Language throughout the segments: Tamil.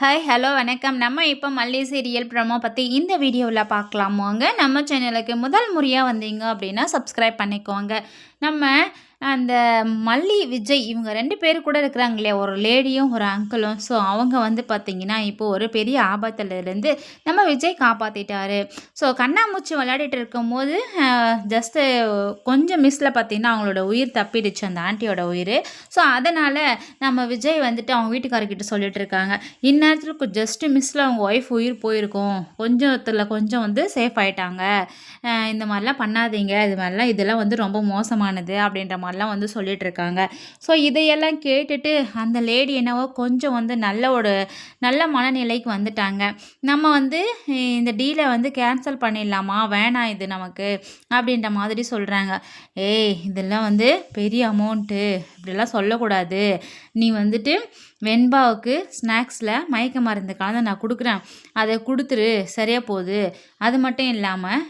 ஹாய் ஹலோ வணக்கம். நம்ம இப்போ மல்லி சீரியல் ப்ரமோ பற்றி இந்த வீடியோவில் பார்க்கலாமோங்க நம்ம சேனலுக்கு முதல் முறையாக வந்தீங்க அப்படின்னா சப்ஸ்கிரைப் பண்ணிக்கோங்க. நம்ம அந்த மல்லி விஜய் இவங்க ரெண்டு பேர் கூட இருக்கிறாங்க இல்லையா? ஒரு லேடியும் ஒரு அங்கிளும். ஸோ அவங்க வந்து பார்த்திங்கன்னா இப்போது ஒரு பெரிய ஆபத்துலேருந்து நம்ம விஜய் காப்பாற்றிட்டாரு ஸோ கண்ணாமூச்சி விளையாடிட்டு இருக்கும்போது ஜஸ்ட்டு கொஞ்சம் மிஸ்ஸில் பார்த்திங்கன்னா அவங்களோட உயிர் தப்பிடுச்சு அந்த ஆண்டியோட உயிர். ஸோ அதனால் நம்ம விஜய் வந்துட்டு அவங்க வீட்டுக்காரர்கிட்ட சொல்லிட்டு இருக்காங்க. இந்நேரத்தில் ஜஸ்ட்டு மிஸ்ஸில் அவங்க ஒய்ஃப் உயிர் போயிருக்கும். கொஞ்சத்தில் கொஞ்சம் வந்து சேஃப் ஆகிட்டாங்க இந்த மாதிரிலாம் பண்ணாதீங்க. இது மாதிரிலாம் இதெல்லாம் வந்து ரொம்ப மோசமானது அப்படின்ற மாதிரி மாதிரிலாம் வந்து சொல்லிகிட்ருக்காங்க ஸோ இதையெல்லாம் கேட்டுட்டு அந்த லேடி என்னவோ கொஞ்சம் வந்து நல்ல ஒரு நல்ல மனநிலைக்கு வந்துட்டாங்க. நம்ம வந்து இந்த டீலை வந்து கேன்சல் பண்ணிடலாமா? வேணாம் இது நமக்கு அப்படின்ற மாதிரி சொல்கிறாங்க ஏய் இதெல்லாம் வந்து பெரிய அமௌண்ட்டு இப்படிலாம் சொல்லக்கூடாது. நீ வந்துட்டு வெண்பாவுக்கு ஸ்நாக்ஸில் மயக்க மருந்து கலந்து நான் கொடுக்குறேன். அதை கொடுத்துரு சரியாக போகுது. அது மட்டும் இல்லாமல்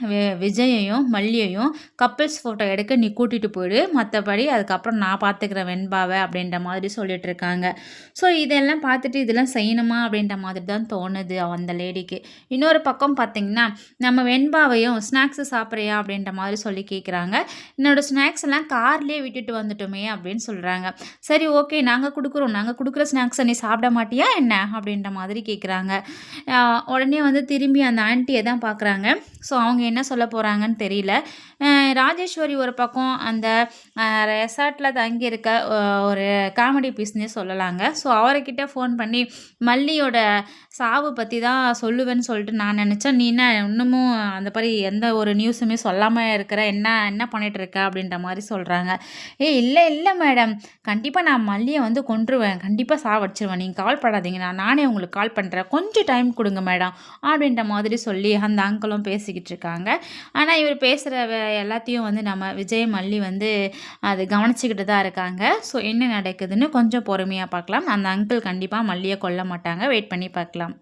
விஜயையும் மல்லியையும் கப்பிள்ஸ் ஃபோட்டோ எடுக்க நீ கூட்டிகிட்டு போயிடு. மற்றபடி அதுக்கப்புறம் நான் பார்த்துக்கிறேன் வெண்பாவை அப்படின்ற மாதிரி சொல்லிட்டு இருக்காங்க ஸோ இதெல்லாம் பார்த்துட்டு இதெல்லாம் செய்யணுமா அப்படின்ற மாதிரி தான் தோணுது அந்த லேடிக்கு. இன்னொரு பக்கம் பார்த்திங்கன்னா நம்ம வெண்பாவையும் ஸ்நாக்ஸு சாப்பிட்றியா அப்படின்ற மாதிரி சொல்லி கேட்குறாங்க. என்னோடய ஸ்நாக்ஸ் எல்லாம் கார்லேயே விட்டுட்டு வந்துட்டோமே அப்படின்னு சொல்கிறாங்க சரி ஓகே நாங்கள் கொடுக்குறோம். நாங்கள் கொடுக்குற ஸ்நாக்ஸை நீ சாப்பிட மாட்டியா என்ன? அப்படின்ற மாதிரி கேட்குறாங்க. உடனே வந்து திரும்பி அந்த ஆண்டியை தான் பார்க்குறாங்க. ஸோ அவங்க என்ன சொல்ல போகிறாங்கன்னு தெரியல. ராஜேஸ்வரி ஒரு பக்கம் அந்த ரெசார்ட்டில் தங்கியிருக்க ஒரு காமெடி பீஸ்னே சொல்லலாங்க. ஸோ அவர்கிட்ட ஃபோன் பண்ணி மல்லியோட சாவு பற்றி தான் சொல்லுவேன்னு சொல்லிட்டு நான் நினச்சேன். நீ என்ன இன்னமும் அந்த மாதிரி எந்த ஒரு நியூஸுமே சொல்லாமல் இருக்கிற என்ன என்ன பண்ணிகிட்டு இருக்க அப்படின்ற மாதிரி சொல்கிறாங்க ஏ இல்லை இல்லை மேடம் கண்டிப்பாக நான் மல்லியை வந்து கொண்டுருவேன் கண்டிப்பாக சாவடிச்சிருவேன் நீங்கள் கால் பண்ணாதீங்க. நான் நானே உங்களுக்கு கால் பண்ணுறேன் கொஞ்சம் டைம் கொடுங்க மேடம் அப்படின்ற மாதிரி சொல்லி அந்த அங்கிளும் பேசிக்கிட்டு இருக்காங்க. ஆனால் இவர் பேசுகிற எல்லாத்தையும் வந்து நம்ம விஜய் மல்லி வந்து அது கவனிச்சுக்கிட்டு தான் இருக்காங்க. ஸோ என்ன நடக்குதுன்னு கொஞ்சம் பொறுமையாக பார்க்கலாம். அந்த அங்கிள் கண்டிப்பாக மல்லியை கொல்ல மாட்டாங்க. வெயிட் பண்ணி பார்க்கலாம்.